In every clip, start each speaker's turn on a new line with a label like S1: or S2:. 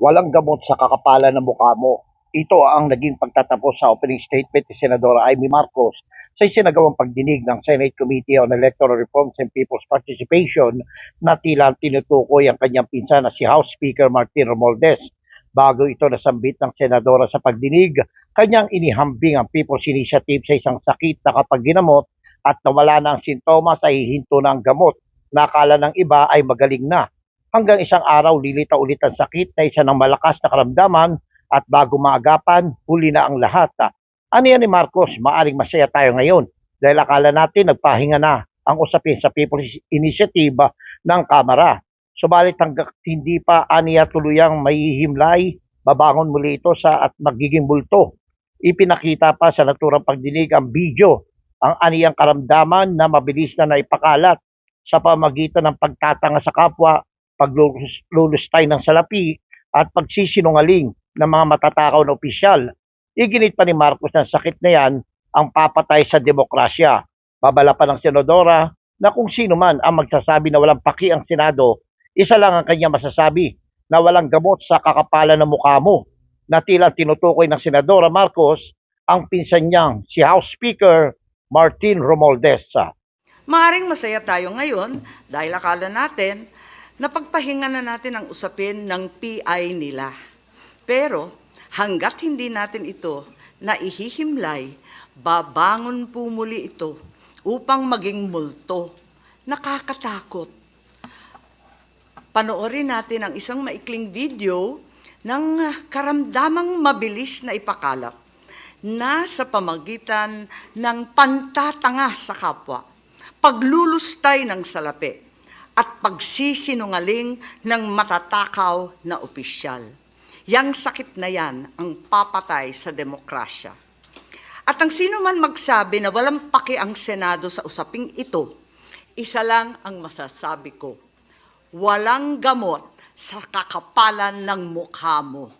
S1: walang gamot sa kakapalan ng mukha mo. Ito ang naging pagtatapos sa opening statement ni Senadora Amy Marcos sa isinagawang pagdinig ng Senate Committee on Electoral Reforms and People's Participation na tila tinutukoy ang kanyang pinsan na si House Speaker Martin Romualdez. Bago ito nasambit ng Senadora sa pagdinig, kanyang inihambing ang People's Initiative sa isang sakit na kapag ginamot at nawala na ang sintomas ay hihinto na ang gamot. Nakala ng iba ay magaling na. Hanggang isang araw lilita ulit ang sakit na isa ng malakas na karamdaman at bago maagapan, huli na ang lahat. Ano yan ni Marcos? Maaring masaya tayo ngayon dahil akala natin nagpahinga na ang usapin sa People's Initiative ng Kamara. Subalit hanggang hindi pa aniya tuluyang mahihimlay, babangon muli ito sa at magiging multo. Ipinakita pa sa naturang pagdinig ang video, ang aniyang karamdaman na mabilis na naipakalat sa pamagitan ng pagtatanga sa kapwa, paglulustay ng salapi at pagsisinungaling ng mga matatakaw na opisyal. Iginit pa ni Marcos ng sakit na yan ang papatay sa demokrasya. Babala pa ng senadora na kung sino man ang magsasabi na walang paki ang Senado, isa lang ang kanya masasabi na walang gamot sa kakapalan ng mukha mo na tila tinutukoy ng Senadora Marcos ang pinsan niyang si House Speaker Martin Romualdez.
S2: Maaring masaya tayo ngayon dahil akala natin na pagpahinga na natin ang usapin ng PI nila. Pero hanggat hindi natin ito naihihimlay, babangon po muli ito upang maging multo. Nakakatakot. Panoorin natin ang isang maikling video ng karamdamang mabilis na ipakalat na sa pamagitan ng pantatanga sa kapwa, paglulustay ng salapi, at pagsisinungaling ng matatakaw na opisyal. Yang sakit na yan ang papatay sa demokrasya. At ang sino man magsabi na walang paki ang Senado sa usaping ito, isa lang ang masasabi ko, walang gamot sa kakapalan ng mukha mo.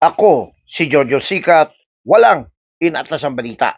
S1: Ako, si Jojo Sikat, walang inatlas ang balita.